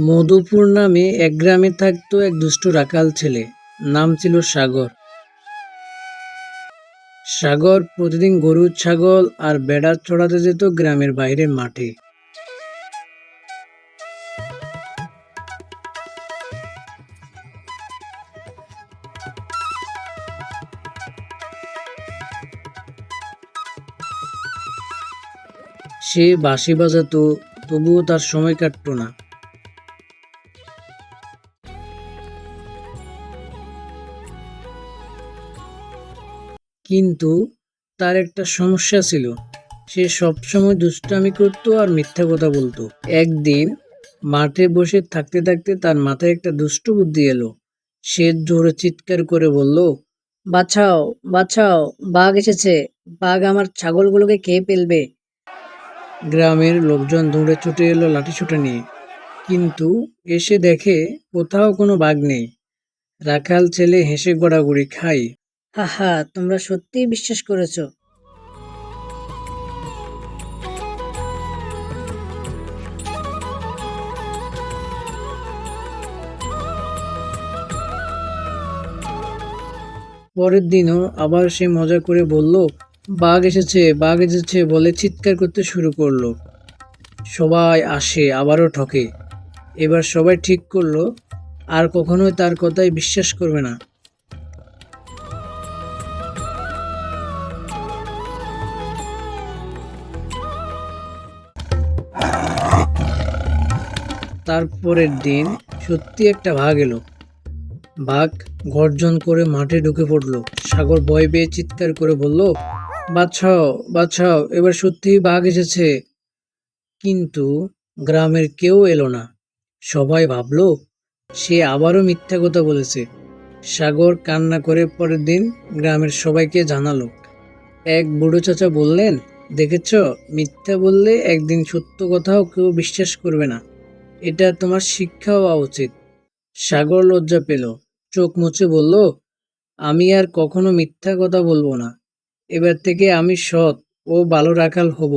মধুপুর নামে এক গ্রামে থাকতো এক দুষ্ট রাখাল ছেলে। নাম ছিল সাগর। সাগর প্রতিদিন গরু, ছাগল আর বেড়া চড়াতে যেত গ্রামের বাইরের মাঠে। সে বাঁশি বাজাতো, তবুও তার সময় কাটতো না। কিন্তু তার একটা সমস্যা ছিল। সে সবসময় দুষ্টামি করতো আর মিথ্যা কথা বলতো। একদিন মাঠে বসে থাকতে থাকতে তার মাথায় একটা দুষ্ট বুদ্ধি এলো। সে জোরে চিৎকার করে বলল, বাঁচাও বাঁচাও, বাঘ এসেছে। বাঘ আমার ছাগলগুলোকে খেয়ে ফেলবে। গ্রামের লোকজন দৌড়ে ছুটে এলো লাঠি ছুটে নিয়ে। কিন্তু এসে দেখে কোথাও কোনো বাঘ নেই। রাখাল ছেলে হেসে গড়াগড়ি খায়। হাহা, তোমরা সত্যিই বিশ্বাস করেছ। পরের দিনও আবার সে মজা করে বলল, বাঘ এসেছে বাঘ এসেছে, বলে চিৎকার করতে শুরু করল। সবাই আসে, আবারও ঠকে। এবার সবাই ঠিক করল, আর কখনোই তার কথায় বিশ্বাস করবে না। তারপরের দিন সত্যি একটা বাঘ এলো। বাঘ গর্জন করে মাঠে ঢুকে পড়ল। সাগর ভয় পেয়ে চিৎকার করে বলল বাছাও বাছাও এবার সত্যিই বাঘ এসেছে। কিন্তু গ্রামের কেউ এলো না। সবাই ভাবলো, সে আবারও মিথ্যা কথা বলেছে। সাগর কান্না করে পরের দিন গ্রামের সবাইকে জানালো, এক বুড়ো চাচা বললেন, দেখেছ, মিথ্যা বললে একদিন সত্য কথাও কেউ বিশ্বাস করবে না। এটা তোমার শিক্ষা হওয়া উচিত। সাগর লজ্জা পেল। চোখ মুছে বলল, আমি আর কখনো মিথ্যা কথা বলব না। এবার থেকে আমি সৎ ও ভালো রাখাল হব।